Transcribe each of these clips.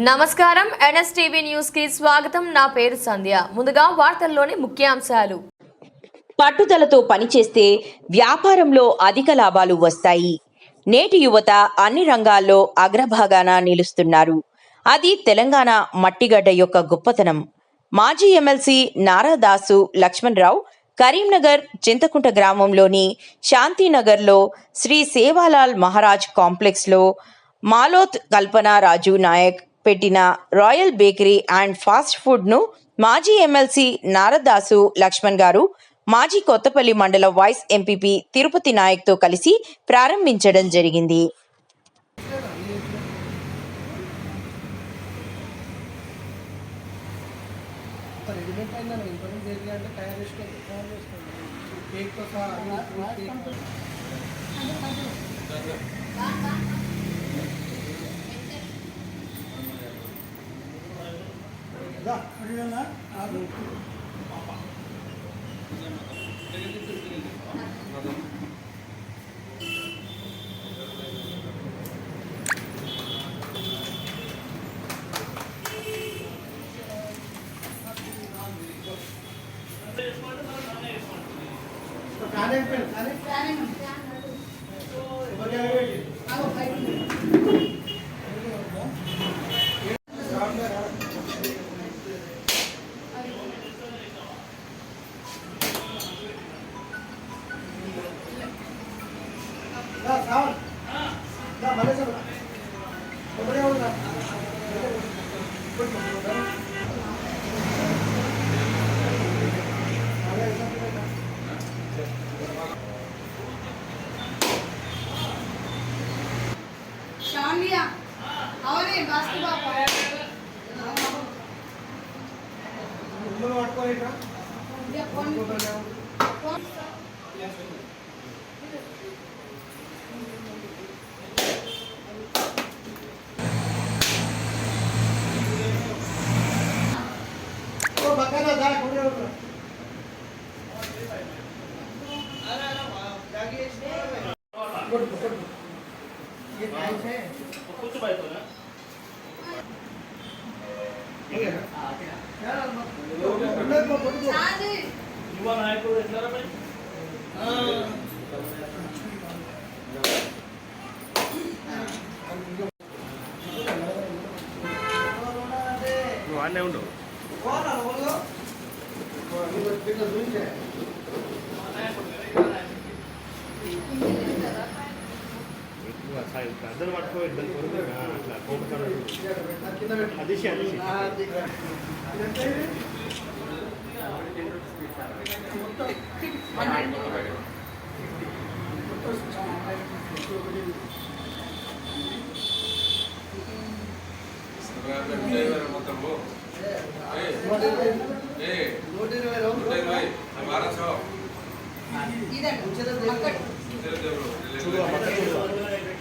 నమస్కారం. ఎన్ఎస్టీవీ న్యూస్కి స్వాగతం. నా పేరు సంధ్య. ముందుగా వార్తల్లోని ముఖ్యాంశాలు. పట్టుదలతో పనిచేస్తే వ్యాపారంలో అధిక లాభాలు వస్తాయి. నేటి యువత అన్ని రంగాల్లో అగ్రభాగాన నిలుస్తున్నారు. అది తెలంగాణ మట్టిగడ్డ యొక్క గొప్పతనం. మాజీ ఎమ్మెల్సీ నారాదాసు లక్ష్మణరావు కరీంనగర్ చింతకుంట గ్రామంలోని శాంతినగర్లో శ్రీ సేవాలాల్ మహారాజ్ కాంప్లెక్స్లో మాలోత్ కల్పన రాజు నాయక్ పెట్టిన రాయల్ బేకరీ అండ్ ఫాస్ట్ ఫుడ్ను మాజీ ఎమ్మెల్సీ నారదాసు లక్ష్మణ్ గారు మాజీ కొత్తపల్లి మండల వైస్ ఎంపీపీ తిరుపతి నాయక్తో కలిసి ప్రారంభించడం జరిగింది. రెడీమేడ్ பாப்பா దా, శ్రావణ్. దా, మల్లేశ్వరం. ఒకడే ఉండురా. शामिया और యువ నాయకుడు ఎట్లా వాళ్ళే ఉండవు అందరూ పట్టుకో ఇబ్బంది కోరుతుంది అట్లా కోరుతాను అదిసి అదిసి మొత్తము నూట ఇరవై నూట ఇరవై మహారాజ్ చూడు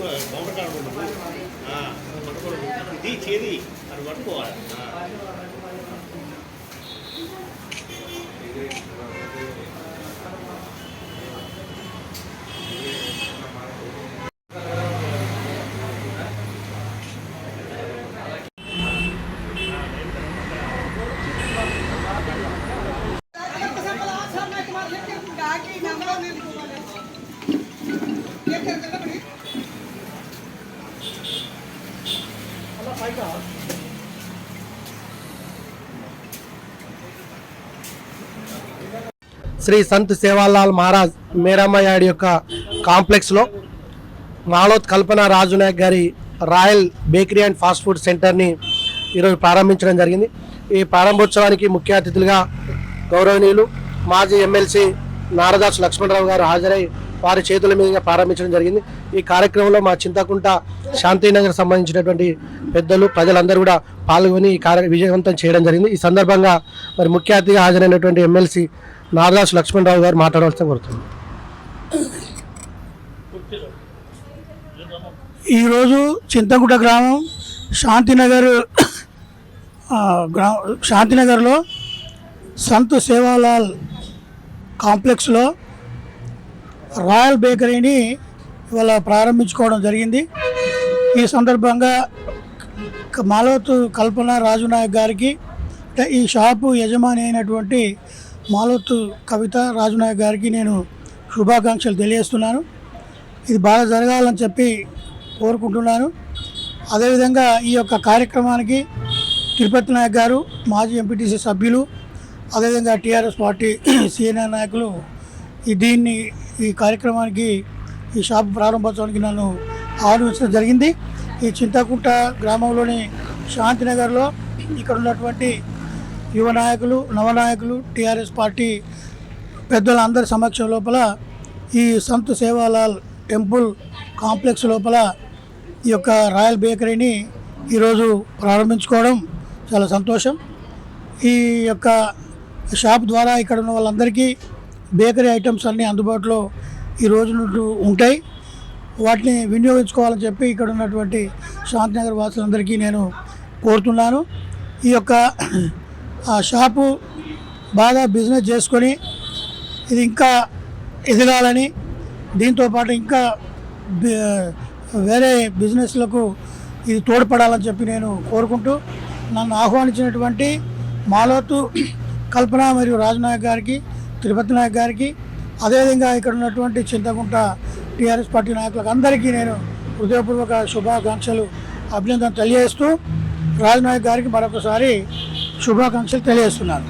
కాడ ఉండు. నువ్వు. ఇది చేది. అది పట్టుకోవాలి. శ్రీ సంత్ సేవాలాల్ మహారాజ్ మేరామయ్యాడి యొక్క కాంప్లెక్స్లో మాలోత్ కల్పన రాజు నాయక్ గారి royal bakery and fast food సెంటర్ని ఈరోజు ప్రారంభించడం జరిగింది. ఈ ప్రారంభోత్సవానికి ముఖ్య అతిథులుగా గౌరవనీయులు మాజీ ఎమ్మెల్సీ నారదాస్ లక్ష్మణరావు గారు హాజరై వారి చేతుల మీదుగా ప్రారంభించడం జరిగింది. ఈ కార్యక్రమంలో మా చింతకుంట శాంతినగర్ సంబంధించినటువంటి పెద్దలు ప్రజలందరూ కూడా పాల్గొని ఈ కార్య విజయవంతం చేయడం జరిగింది. ఈ సందర్భంగా మరి ముఖ్య అతిథిగా హాజరైనటువంటి ఎమ్మెల్సీ నారదాస్ లక్ష్మణరావు గారు మాట్లాడవలసిన కోరుతుంది ఈరోజు చింతకుంట గ్రామం శాంతినగర్ గ్రా శాంతినగర్లో సంత్ సేవాలాల్ కాంప్లెక్స్లో రాయల్ బేకరీని ఇవాళ ప్రారంభించుకోవడం జరిగింది. ఈ సందర్భంగా మాలవత్ కల్పన కల్పన రాజునాయక్ గారికి అంటే ఈ షాపు యజమాని అయినటువంటి మాలవత్ కవిత రాజునాయక్ గారికి నేను శుభాకాంక్షలు తెలియజేస్తున్నాను. ఇది బాగా జరగాలని చెప్పి కోరుకుంటున్నాను. అదేవిధంగా ఈ యొక్క కార్యక్రమానికి తిరుపతి నాయక్ గారు మాజీ ఎంపీటీసీ సభ్యులు అదేవిధంగా టీఆర్ఎస్ పార్టీ సీనియర్ నాయకులు ఈ దీన్ని ఈ కార్యక్రమానికి ఈ షాప్ ప్రారంభోత్సవానికి నన్ను ఆహ్వానించడం జరిగింది. ఈ చింతకుంట గ్రామంలోని శాంతినగర్లో ఇక్కడ ఉన్నటువంటి యువ నాయకులు నవనాయకులు టీఆర్ఎస్ పార్టీ పెద్దలందరి సమక్షం లోపల ఈ సంత్ సేవాలాల్ టెంపుల్ కాంప్లెక్స్ లోపల ఈ యొక్క రాయల్ బేకరీని ఈరోజు ప్రారంభించుకోవడం చాలా సంతోషం. ఈ యొక్క షాప్ ద్వారా ఇక్కడ ఉన్న వాళ్ళందరికీ బేకరీ ఐటమ్స్ అన్నీ అందుబాటులో ఈ రోజు నుండి ఉంటాయి. వాటిని వినియోగించుకోవాలని చెప్పి ఇక్కడ ఉన్నటువంటి శాంతినగర్ వాసులందరికీ నేను కోరుతున్నాను. ఈ యొక్క ఆ షాపు బాగా బిజినెస్ చేసుకొని ఇది ఇంకా ఎదగాలని దీంతో పాటు ఇంకా వేరే బిజినెస్లకు ఇది తోడ్పడాలని చెప్పి నేను కోరుకుంటూ నన్ను ఆహ్వానించినటువంటి మాలోతు కల్పన మరియు రాజనాయక్ గారికి తిరుపతి నాయక్ గారికి అదేవిధంగా ఇక్కడ ఉన్నటువంటి చింతకుంట టీఆర్ఎస్ పార్టీ నాయకులకు అందరికీ నేను హృదయపూర్వక శుభాకాంక్షలు అభినందన తెలియజేస్తూ రాజనాయక్ గారికి మరొకసారి శుభాకాంక్షలు తెలియజేస్తున్నాను.